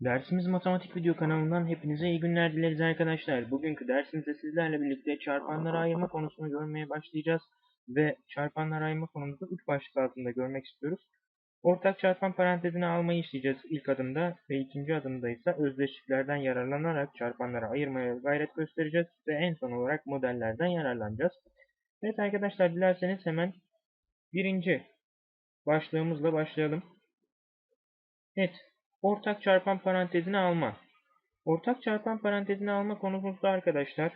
Dersimiz Matematik Video kanalından hepinize iyi günler dileriz arkadaşlar. Bugünkü dersimizde sizlerle birlikte çarpanları ayırma konusunu görmeye başlayacağız. Ve çarpanları ayırma konumuzu 3 başlık altında görmek istiyoruz. Ortak çarpan parantezini almayı işleyeceğiz ilk adımda ve ikinci adımda ise özdeşliklerden yararlanarak çarpanları ayırmaya gayret göstereceğiz. Ve en son olarak modellerden yararlanacağız. Evet arkadaşlar dilerseniz hemen birinci başlığımızla başlayalım. Evet, ortak çarpan parantezini alma. Ortak çarpan parantezini alma konumuzda arkadaşlar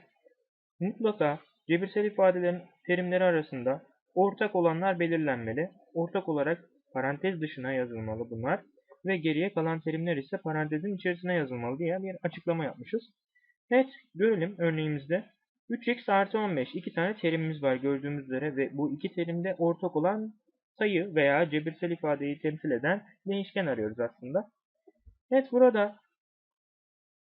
mutlaka cebirsel ifadelerin terimleri arasında ortak olanlar belirlenmeli. Ortak olarak parantez dışına yazılmalı bunlar ve geriye kalan terimler ise parantezin içerisine yazılmalı diye bir açıklama yapmışız. Evet, görelim örneğimizde. 3x artı 15 iki tane terimimiz var gördüğümüz üzere ve bu iki terimde ortak olan sayı veya cebirsel ifadeyi temsil eden değişken arıyoruz aslında. Evet burada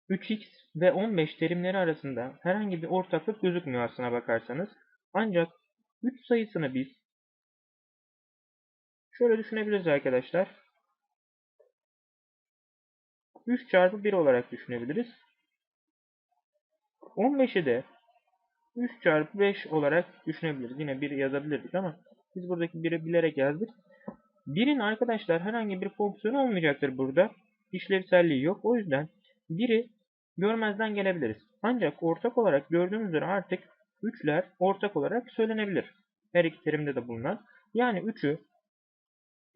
3x ve 15 terimleri arasında herhangi bir ortaklık gözükmüyor aslına bakarsanız. Ancak 3 sayısını biz şöyle düşünebiliriz arkadaşlar. 3 çarpı 1 olarak düşünebiliriz. 15'i de 3 çarpı 5 olarak düşünebiliriz. Yine 1 yazabilirdik ama biz buradaki 1'i bilerek yazdık. 1'in arkadaşlar herhangi bir fonksiyonu olmayacaktır burada. İşlevselliği yok. O yüzden 1'i görmezden gelebiliriz. Ancak ortak olarak gördüğümüz üzere artık 3'ler ortak olarak söylenebilir. Her iki terimde de bulunan. Yani 3'ü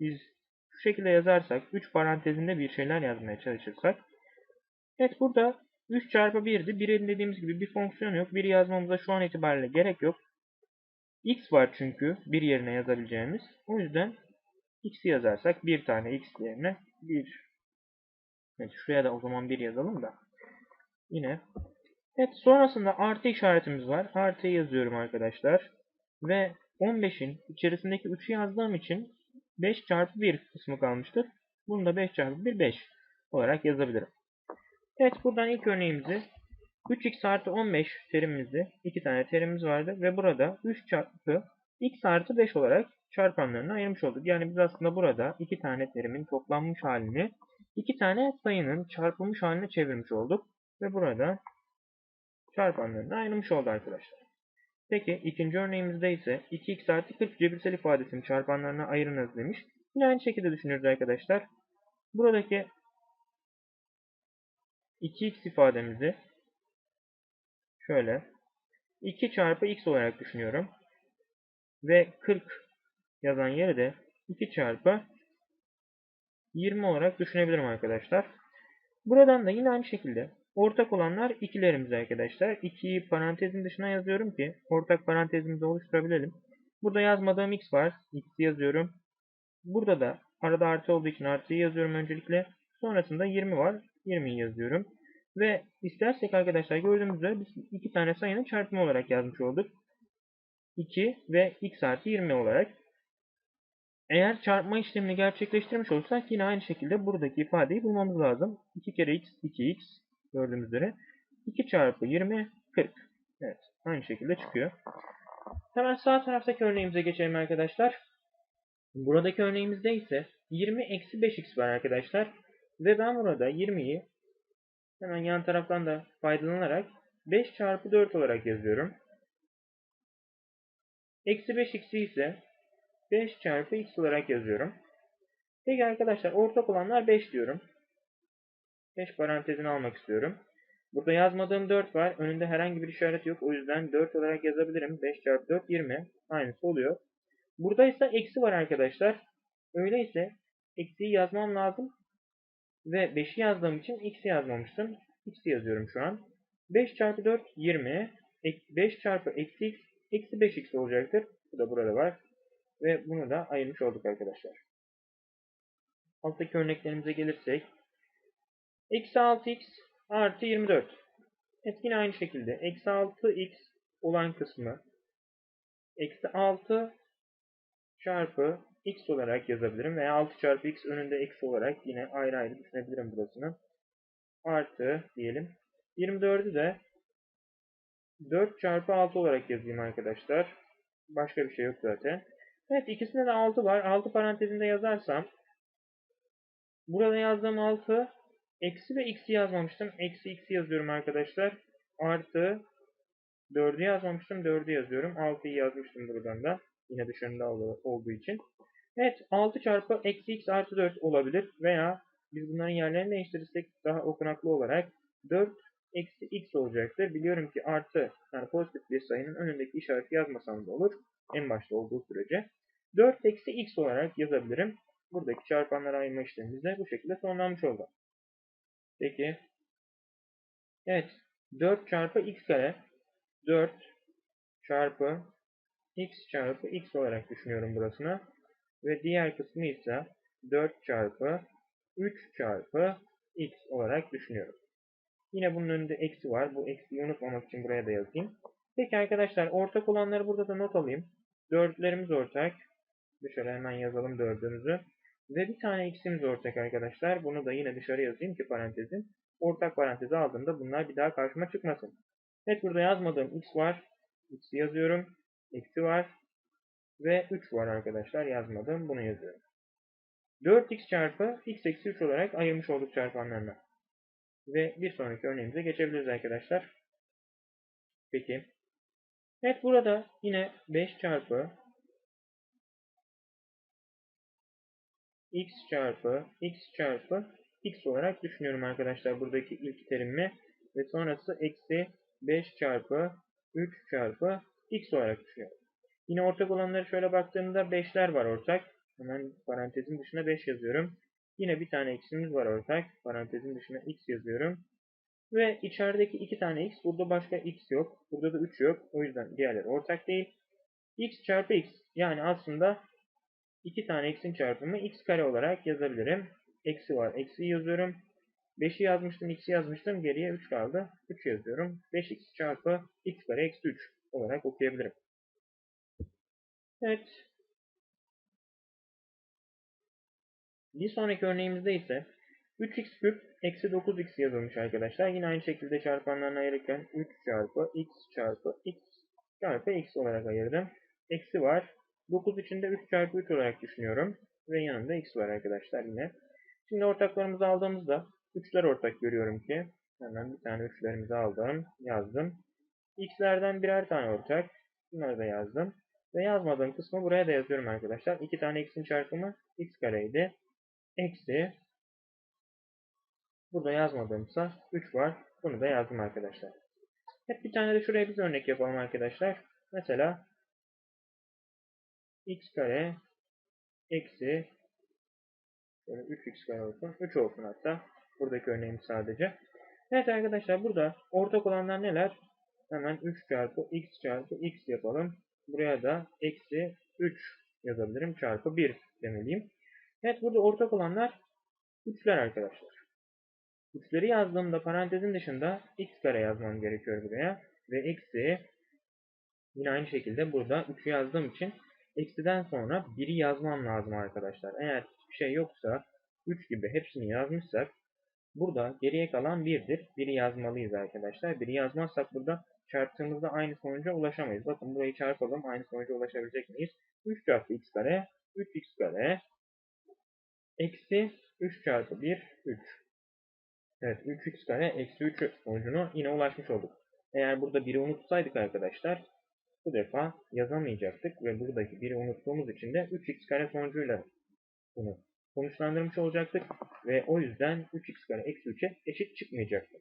biz şu şekilde yazarsak 3 parantezinde bir şeyler yazmaya çalışırsak Evet burada 3 çarpı 1'di. 1'in dediğimiz gibi bir fonksiyon yok. 1 yazmamıza şu an itibariyle gerek yok. x var çünkü bir yerine yazabileceğimiz. O yüzden x'i yazarsak bir tane x yerine 1. Evet şuraya da o zaman 1 yazalım da. Yine. Evet sonrasında artı işaretimiz var. Artı yazıyorum arkadaşlar. Ve 15'in içerisindeki 3'ü yazdığım için 5 çarpı 1 kısmı kalmıştır. Bunu da 5 çarpı 1 5 olarak yazabilirim. Evet buradan ilk örneğimizi 3x artı 15 terimimizi iki tane terimimiz vardı ve burada 3 çarpı x artı 5 olarak çarpanlarını ayırmış olduk. Yani biz aslında burada iki tane terimin toplanmış halini iki tane sayının çarpılmış haline çevirmiş olduk. Ve burada çarpanlarını ayırmış oldu arkadaşlar. Peki ikinci örneğimizde ise 2x artı 40 cebirsel ifadesini çarpanlarına ayırınız demiş. Yine aynı şekilde düşünürüz arkadaşlar. Buradaki 2x ifademizi şöyle 2 çarpı x olarak düşünüyorum. Ve 40 yazan yeri de 2 çarpı 20 olarak düşünebilirim arkadaşlar. Buradan da yine aynı şekilde ortak olanlar ikilerimiz arkadaşlar. 2'yi parantezin dışına yazıyorum ki ortak parantezimizi oluşturabilelim. Burada yazmadığım x var. x'i yazıyorum. Burada da arada artı olduğu için artıyı yazıyorum öncelikle. Sonrasında 20 var. 20'yi yazıyorum. Ve istersek arkadaşlar gördüğünüz üzere biz iki tane sayının çarpımı olarak yazmış olduk. 2 ve x artı 20 olarak. Eğer çarpma işlemini gerçekleştirmiş olursak yine aynı şekilde buradaki ifadeyi bulmamız lazım. 2 kere x, 2x gördüğümüz üzere. 2 çarpı 20, 40. Evet, aynı şekilde çıkıyor. Hemen sağ taraftaki örneğimize geçelim arkadaşlar. Buradaki örneğimizde ise 20 eksi 5x var arkadaşlar. Ve ben burada 20'yi hemen yan taraftan da faydalanarak 5 çarpı 4 olarak yazıyorum. Eksi 5x'i ise 5 çarpı x olarak yazıyorum. Peki arkadaşlar ortak olanlar 5 diyorum. 5 parantezini almak istiyorum. Burada yazmadığım 4 var. Önünde herhangi bir işaret yok. O yüzden 4 olarak yazabilirim. 5 çarpı 4 20. Aynısı oluyor. Burada ise eksi var arkadaşlar. Öyleyse eksiyi yazmam lazım. Ve 5'i yazdığım için x'i yazmamıştım. x'i yazıyorum şu an. 5 çarpı 4 20. 5 çarpı eksi x eksi 5x olacaktır. Bu da burada var. Ve bunu da ayırmış olduk arkadaşlar. Alttaki örneklerimize gelirsek. Eksi 6x artı 24. Evet yine aynı şekilde. Eksi 6x olan kısmı eksi 6 çarpı x olarak yazabilirim. Veya 6 çarpı x önünde eksi olarak yine ayrı ayrı düşünebilirim burasını. Artı diyelim. 24'ü de 4 çarpı 6 olarak yazayım arkadaşlar. Başka bir şey yok zaten. Evet ikisinde de 6 var. 6 parantezinde yazarsam burada yazdığım 6 Eksi ve x'i yazmamıştım. Eksi x'i yazıyorum arkadaşlar. Artı 4'ü yazmamıştım. 4'ü yazıyorum. 6'yı yazmıştım buradan da. Yine dışarında olduğu için. Evet 6 çarpı eksi x artı 4 olabilir. Veya biz bunların yerlerini değiştirirsek daha okunaklı olarak 4 eksi x olacaktır. Biliyorum ki artı yani pozitif bir sayının önündeki işareti yazmasam da olur. En başta olduğu sürece. 4 eksi x olarak yazabilirim. Buradaki çarpanlara ayırma işlemimiz bu şekilde sonlanmış oldu. Peki. Evet. 4 çarpı x kare 4 çarpı x çarpı x olarak düşünüyorum burasını. Ve diğer kısmı ise 4 çarpı 3 çarpı x olarak düşünüyorum. Yine bunun önünde eksi var. Bu eksiyi unutmamak için buraya da yazayım. Peki arkadaşlar ortak olanları burada da not alayım. Dörtlerimiz ortak. Dışarı hemen yazalım dördümüzü. Ve bir tane x'imiz ortak arkadaşlar. Bunu da yine dışarı yazayım ki parantezin. Ortak parantezi aldığımda bunlar bir daha karşıma çıkmasın. Evet burada yazmadığım x var. x'i yazıyorum. Eksi var. Ve 3 var arkadaşlar yazmadım. Bunu yazıyorum. 4x çarpı x eksi 3 olarak ayırmış olduk çarpanlarına. Ve bir sonraki örneğimize geçebiliriz arkadaşlar. Peki. Evet burada yine 5 çarpı x çarpı x çarpı x olarak düşünüyorum arkadaşlar buradaki ilk terimi. Ve sonrası eksi 5 çarpı 3 çarpı x olarak düşünüyorum. Yine ortak olanları şöyle baktığımda 5'ler var ortak. Hemen parantezin dışına 5 yazıyorum. Yine bir tane x'imiz var ortak. Parantezin dışına x yazıyorum. Ve içerideki iki tane x. Burada başka x yok. Burada da 3 yok. O yüzden diğerleri ortak değil. x çarpı x. Yani aslında iki tane x'in çarpımı x kare olarak yazabilirim. Eksi var. Eksi yazıyorum. 5'i yazmıştım. x'i yazmıştım. Geriye 3 kaldı. 3 yazıyorum. 5x çarpı x kare eksi 3 olarak okuyabilirim. Evet. Bir sonraki örneğimizde ise 3x küp eksi 9x yazılmış arkadaşlar. Yine aynı şekilde çarpanlarını ayırırken 3 çarpı x çarpı x çarpı x olarak ayırdım. Eksi var. 9 içinde 3 çarpı 3 olarak düşünüyorum. Ve yanında x var arkadaşlar yine. Şimdi ortaklarımızı aldığımızda 3'ler ortak görüyorum ki. Hemen bir tane 3'lerimizi aldım. Yazdım. x'lerden birer tane ortak. Bunları da yazdım. Ve yazmadığım kısmı buraya da yazıyorum arkadaşlar. 2 tane x'in çarpımı x kareydi. Eksi. Burada yazmadığımsa 3 var. Bunu da yazdım arkadaşlar. Hep bir tane de şuraya bir örnek yapalım arkadaşlar. Mesela x kare eksi 3x kare olsun. 3 olsun hatta. Buradaki örneğimiz sadece. Evet arkadaşlar burada ortak olanlar neler? Hemen 3 çarpı x çarpı x yapalım. Buraya da eksi 3 yazabilirim. Çarpı 1 demeliyim. Evet burada ortak olanlar 3'ler arkadaşlar. 3'leri yazdığımda parantezin dışında x kare yazmam gerekiyor buraya. Ve eksi yine aynı şekilde burada 3'ü yazdığım için eksiden sonra 1'i yazmam lazım arkadaşlar. Eğer hiçbir şey yoksa 3 gibi hepsini yazmışsak burada geriye kalan 1'dir. 1'i yazmalıyız arkadaşlar. 1'i yazmazsak burada çarptığımızda aynı sonuca ulaşamayız. Bakın burayı çarpalım. Aynı sonuca ulaşabilecek miyiz? 3 çarpı x kare 3x kare eksi 3 çarpı 1 3. Evet 3x kare eksi 3 sonucuna yine ulaşmış olduk. Eğer burada 1'i unutsaydık arkadaşlar bu defa yazamayacaktık ve buradaki 1'i unuttuğumuz için de 3x kare sonucuyla bunu sonuçlandırmış olacaktık ve o yüzden 3x kare eksi 3'e eşit çıkmayacaktı.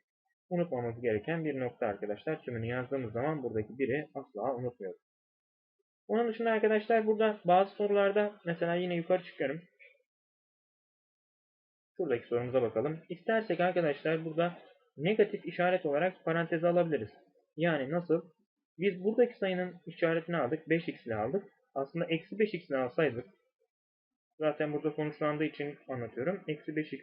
Unutmamamız gereken bir nokta arkadaşlar. Tümünü yazdığımız zaman buradaki 1'i asla unutmuyoruz. Onun dışında arkadaşlar burada bazı sorularda mesela yine yukarı çıkıyorum. Şuradaki sorumuza bakalım. İstersek arkadaşlar burada negatif işaret olarak paranteze alabiliriz. Yani nasıl? Biz buradaki sayının işaretini aldık. 5x ile aldık. Aslında eksi 5x ile alsaydık zaten burada sonuçlandığı için anlatıyorum. Eksi 5x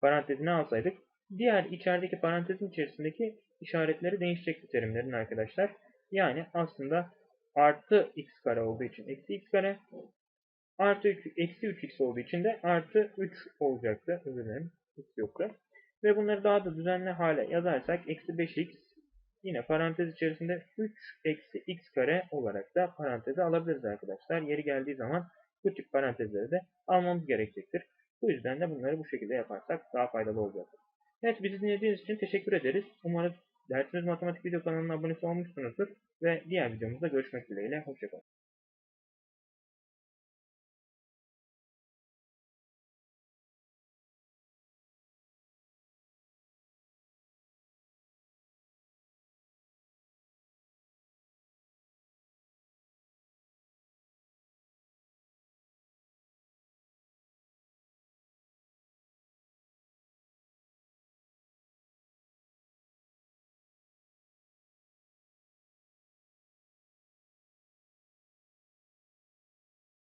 parantezini alsaydık diğer içerideki parantezin içerisindeki işaretleri değişecekti terimlerin arkadaşlar. Yani aslında artı x kare olduğu için eksi x kare Artı 3, eksi 3x olduğu için de artı 3 olacaktı. Özür dilerim. X yoktu. Ve bunları daha da düzenli hale yazarsak eksi 5x yine parantez içerisinde 3 eksi x kare olarak da paranteze alabiliriz arkadaşlar. Yeri geldiği zaman bu tip parantezleri de almamız gerekecektir. Bu yüzden de bunları bu şekilde yaparsak daha faydalı olacaktır. Evet bizi dinlediğiniz için teşekkür ederiz. Umarız dersimiz matematik video kanalına abone olmuşsunuzdur ve diğer videomuzda görüşmek dileğiyle. Hoşçakalın.